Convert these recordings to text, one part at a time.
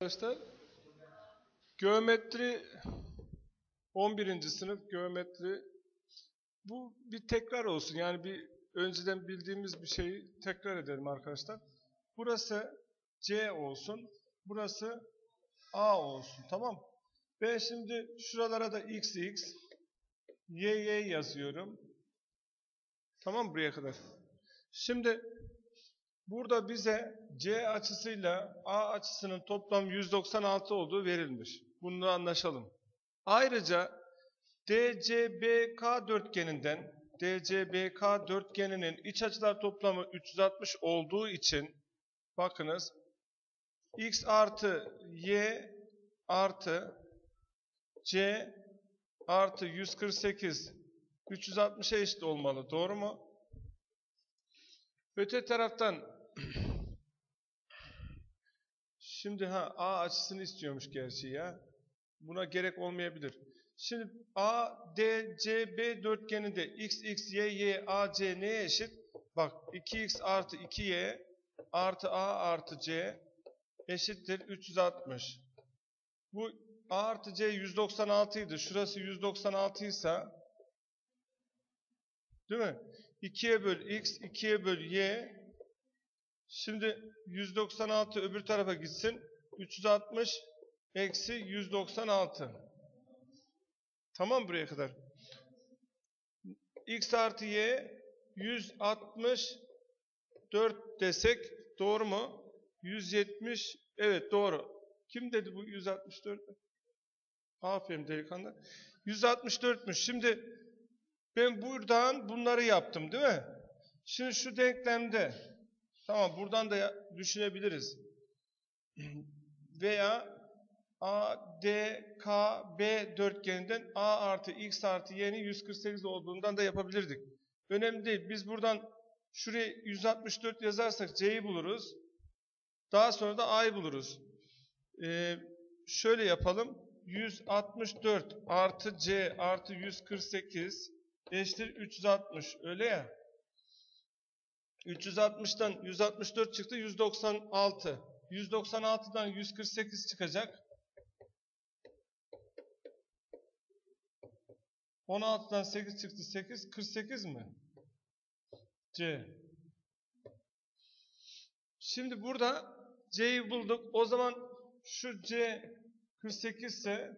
Arkadaşlar geometri 11. sınıf geometri bu bir tekrar olsun. Yani bir önceden bildiğimiz bir şeyi tekrar edelim arkadaşlar. Burası C olsun. Burası A olsun. Tamam. Ben şimdi şuralara da x x y y yazıyorum. Tamam buraya kadar. Şimdi Burada bize C açısıyla A açısının toplam 196 olduğu verilmiş. Bunu anlaşalım. Ayrıca DCBK dörtgeninden DCBK dörtgeninin iç açılar toplamı 360 olduğu için bakınız x artı y artı c artı 148 360'a eşit olmalı. Doğru mu? Öte taraftan Şimdi ha A açısını istiyormuş gerçi ya. Buna gerek olmayabilir. Şimdi A, D, C, B dörtgeninde x, x, y, y, a, c neye eşit? Bak 2x artı 2y artı a artı c eşittir 360. Bu a artı c 196 idi. Şurası 196 ise değil mi? 2'ye böl x, 2'ye böl y Şimdi 196 öbür tarafa gitsin. 360 eksi 196. Tamam buraya kadar. X artı Y 164 desek doğru mu? 170 evet doğru. Kim dedi bu 164? Aferin delikanlı. 164'müş. Şimdi ben buradan bunları yaptım değil mi? Şimdi şu denklemde Tamam buradan da düşünebiliriz. Veya A, D, K, B dörtgeninden A artı X artı Y'nin 148 olduğundan da yapabilirdik. Önemli değil. Biz buradan şuraya 164 yazarsak C'yi buluruz. Daha sonra da A'yı buluruz. Ee, şöyle yapalım. 164 artı C artı 148 eşittir 360. Öyle ya. 360'dan 164 çıktı. 196. 196'dan 148 çıkacak. 16'dan 8 çıktı. 8. 48 mi? C. Şimdi burada C'yi bulduk. O zaman şu C 48 ise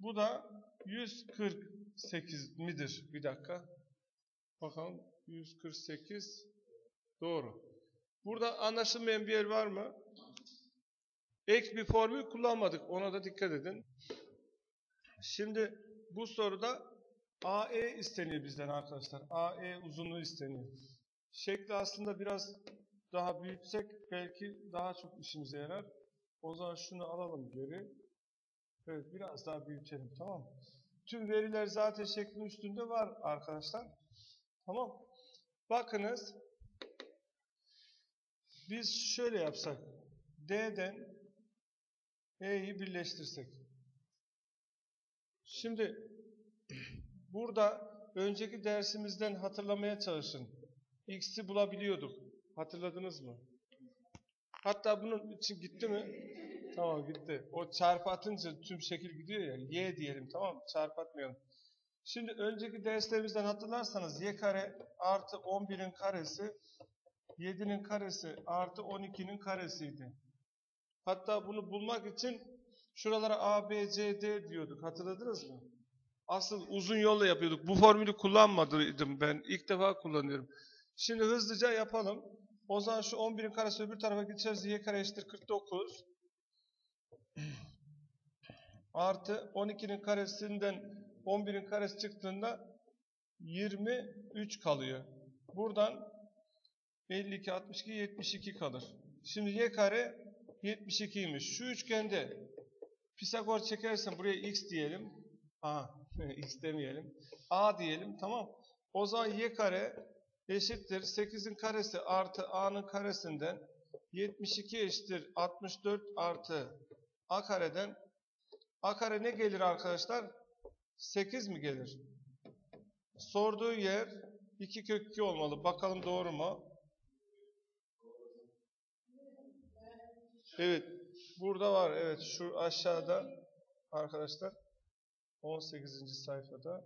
bu da 148 midir? Bir dakika. Bakalım. 148 Doğru. Burada anlaşılmayan bir yer var mı? Ek bir formül kullanmadık. Ona da dikkat edin. Şimdi bu soruda AE isteniyor bizden arkadaşlar. AE uzunluğu isteniyor. Şekli aslında biraz daha büyütsek belki daha çok işimize yarar. O zaman şunu alalım geri. Evet biraz daha büyütelim tamam mı? Tüm veriler zaten şeklin üstünde var arkadaşlar. Tamam. Bakınız biz şöyle yapsak. D'den E'yi birleştirsek. Şimdi burada önceki dersimizden hatırlamaya çalışın. X'i bulabiliyorduk. Hatırladınız mı? Hatta bunun için gitti mi? Tamam gitti. O çarpı atınca tüm şekil gidiyor ya. Y diyelim tamam Çarpı atmayalım. Şimdi önceki derslerimizden hatırlarsanız y kare artı 11'in karesi 7'nin karesi artı 12'nin karesiydi. Hatta bunu bulmak için şuralara A, B, C, D diyorduk. Hatırladınız mı? Asıl uzun yolla yapıyorduk. Bu formülü kullanmadım ben. İlk defa kullanıyorum. Şimdi hızlıca yapalım. O zaman şu 11'in karesi öbür tarafa geçeriz. Y kare eşittir 49. Artı 12'nin karesinden 11'in karesi çıktığında 23 kalıyor. Buradan 52, 62, 72 kalır. Şimdi y kare 72'ymiş. Şu üçgende Pisagor çekersen buraya x diyelim. A, x demeyelim. A diyelim tamam. O zaman y kare eşittir 8'in karesi artı a'nın karesinden 72 eşittir 64 artı a kareden a kare ne gelir arkadaşlar? 8 mi gelir? Sorduğu yer 2 kök 2 olmalı. Bakalım doğru mu? Evet. Burada var evet şu aşağıda arkadaşlar 18. sayfada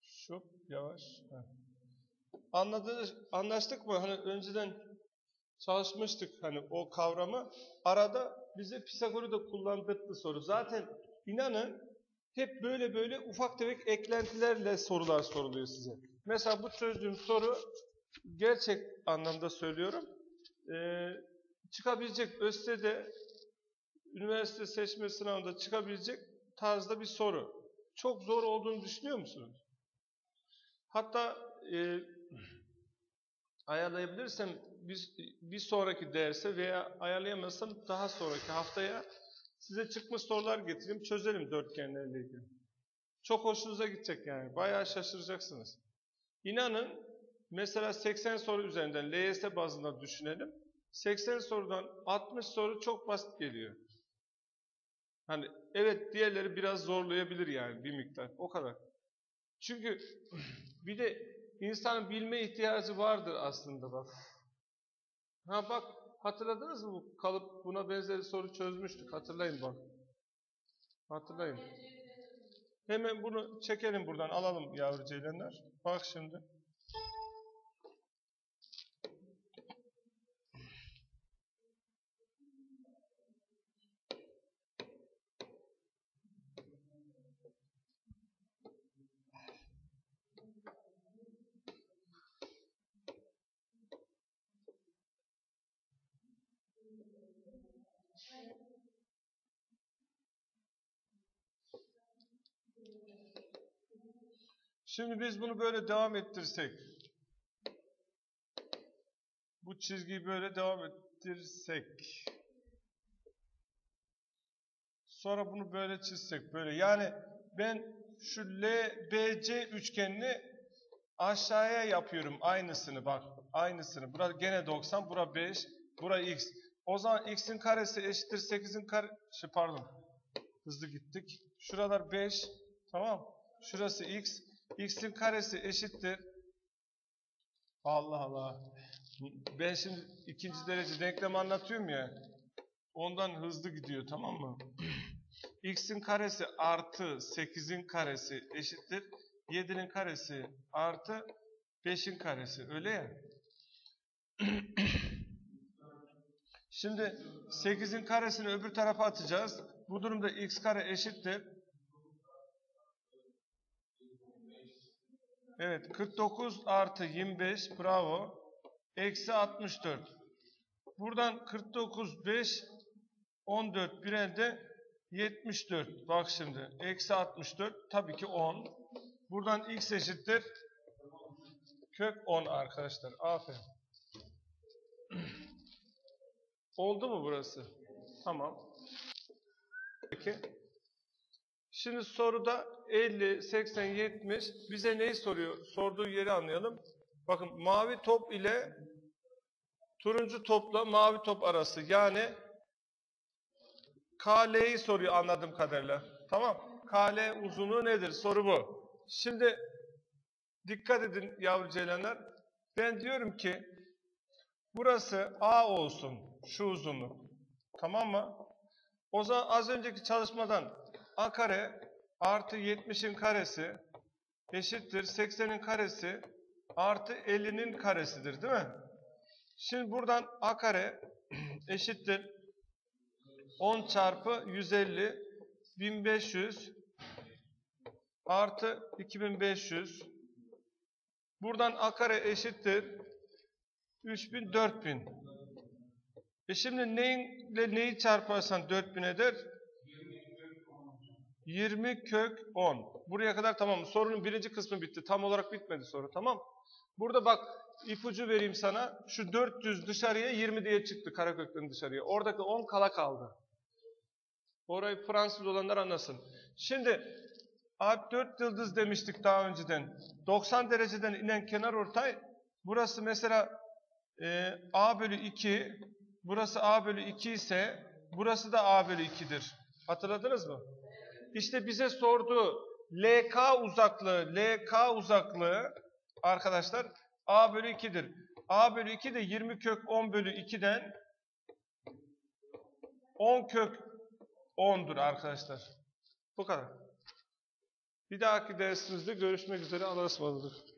şu yavaş. Heh. Anladınız, anlaştık mı? Hani önceden çalışmıştık hani o kavramı. Arada bize Pisagor'u da kullandırdı soru. Zaten inanın hep böyle böyle ufak tefek eklentilerle sorular soruluyor size. Mesela bu çözdüğüm soru gerçek anlamda söylüyorum. Ee, çıkabilecek ÖSTE'de üniversite seçme sınavında çıkabilecek tarzda bir soru. Çok zor olduğunu düşünüyor musunuz? Hatta e, ayarlayabilirsem bir, bir sonraki derse veya ayarlayamazsam daha sonraki haftaya size çıkmış sorular getireyim, çözelim dörtgenlerle ilgili. Çok hoşunuza gidecek yani. Bayağı şaşıracaksınız. İnanın mesela 80 soru üzerinden LYS bazında düşünelim. 80 sorudan 60 soru çok basit geliyor. Hani evet diğerleri biraz zorlayabilir yani bir miktar. O kadar. Çünkü bir de insanın bilme ihtiyacı vardır aslında bak. Ha bak hatırladınız mı bu kalıp buna benzer soru çözmüştük. Hatırlayın bak. Hatırlayın. Hemen bunu çekelim buradan alalım yavru ceylanlar. Bak şimdi. Şimdi biz bunu böyle devam ettirsek. Bu çizgiyi böyle devam ettirsek. Sonra bunu böyle çizsek böyle. Yani ben şu LBC üçgenini aşağıya yapıyorum aynısını bak. Aynısını. Bura gene 90, bura 5, bura x. O zaman x'in karesi eşittir 8'in kare... Şey pardon. Hızlı gittik. Şuralar 5. Tamam. Şurası x. x'in karesi eşittir. Allah Allah. Ben şimdi ikinci derece denklem anlatıyorum ya. Ondan hızlı gidiyor tamam mı? x'in karesi artı 8'in karesi eşittir. 7'nin karesi artı 5'in karesi. Öyle ya. Şimdi 8'in karesini öbür tarafa atacağız. Bu durumda x kare eşittir. Evet 49 artı 25 bravo. Eksi 64. Buradan 49 5 14 bir elde 74. Bak şimdi eksi 64 tabii ki 10. Buradan x eşittir. Kök 10 arkadaşlar. Aferin. Oldu mu burası? Tamam. Peki. Şimdi soruda 50, 80, 70 bize neyi soruyor? Sorduğu yeri anlayalım. Bakın mavi top ile turuncu topla mavi top arası. Yani KL'yi soruyor anladığım kadarıyla. Tamam. KL uzunluğu nedir? Soru bu. Şimdi dikkat edin yavru ceylanlar. Ben diyorum ki burası A olsun. Şu uzunluk. Tamam mı? O zaman az önceki çalışmadan A kare artı 70'in karesi eşittir 80'in karesi artı 50'nin karesidir değil mi? Şimdi buradan A kare eşittir 10 çarpı 150 1500 artı 2500 buradan A kare eşittir 3000 4000 e şimdi neyinle neyi çarparsan 4000 eder? 20 kök 10. Buraya kadar tamam. Sorunun birinci kısmı bitti. Tam olarak bitmedi soru. Tamam. Burada bak ipucu vereyim sana. Şu 400 dışarıya 20 diye çıktı karaköklerin dışarıya. Oradaki 10 kala kaldı. Orayı Fransız olanlar anlasın. Şimdi abi 4 yıldız demiştik daha önceden. 90 dereceden inen kenar ortay. Burası mesela e, A bölü 2. Burası A bölü 2 ise burası da A bölü 2'dir. Hatırladınız mı? İşte bize sorduğu LK uzaklığı, LK uzaklığı arkadaşlar A bölü 2'dir. A bölü 2 de 20 kök 10 bölü 2'den 10 kök 10'dur arkadaşlar. Bu kadar. Bir dahaki dersimizde görüşmek üzere. Allah'a ısmarladık.